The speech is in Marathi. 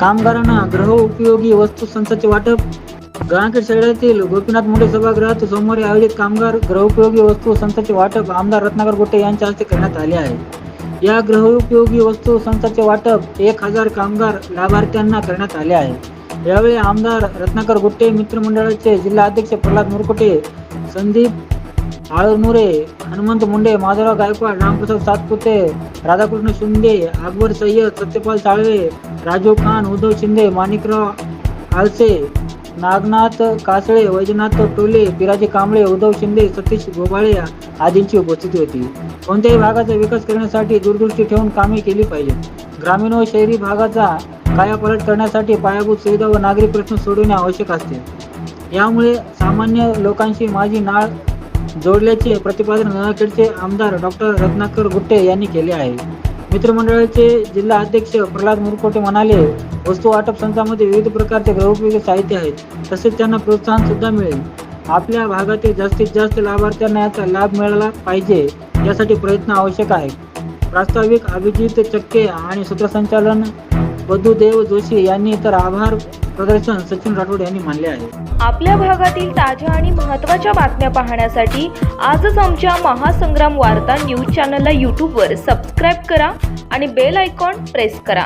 कामगारांना ग्रह उपयोगी वस्तू संचाचे वाटप. गंगाखेड शहरातील गोपीनाथ मुंडे सभागृहात सोमवारी आयोजित कामगार गृहोपयोगी वस्तू संचाचे वाटप आमदार रत्नाकर गोटे यांच्या हस्ते करण्यात आले आहे. या ग्रहोपयोगी वस्तू संचाचे वाटप एक हजार कामगार लाभार्थ्यांना करण्यात आले आहे. यावेळी आमदार रत्नाकर गुट्टे मित्रमंडळाचे जिल्हा अध्यक्ष प्रल्हाद मुरकुटे संदीप आळमुरे हनुमंत मुंडे माधवराव गायकवाड रामप्रसाद सातपुते राधाकृष्ण शिंदे अकबर सय्यद सत्यपाल साळवे राजू खान उद्धव शिंदे माणिकराव आलसे नागनाथ कासळे वैजनाथ टोले पिराजी कांबळे उद्धव शिंदे सतीश गोबाळे आदींची उपस्थिती होती कोणत्याही भागाचा विकास करण्यासाठी दूरदृष्टी ठेवून कामे केली पाहिजेत ग्रामीण व शहरी भागाचा कायापालट करण्यासाठी पायाभूत सुविधा व नागरी प्रश्न सोडवणे आवश्यक असते यामुळे सामान्य लोकांशी माझी नाळ जोडल्याचे प्रतिपादन गंगाखेडचे आमदार डॉक्टर रत्नाकर गुट्टे यांनी केले आहे. मित्रमंडळाचे जिल्हा अध्यक्ष प्रल्हाद मुरकोटे म्हणाले वस्तू वाटप संचामध्ये विविध प्रकारचे गृहोपयोगी साहित्य आहेत तसेच त्यांना प्रोत्साहन सुद्धा मिळेल. आपल्या भागातील जास्तीत जास्त लाभार्थ्यांना याचा लाभ मिळाला पाहिजे यासाठी प्रयत्न आवश्यक आहे प्रास्ताविक अभिजित चक्के आणि सूत्रसंचालन बदुदेव जोशी यांनी तर आभार प्रदर्शन सचिन राठोड यांनी मानले आहे. आपल्या भागातील ताज्या आणि महत्त्वाच्या बातम्या पाहण्यासाठी आजच आमच्या महासंग्राम वार्ता न्यूज चॅनलला यूट्यूबवर सबस्क्राईब करा आणि बेल आयकॉन प्रेस करा.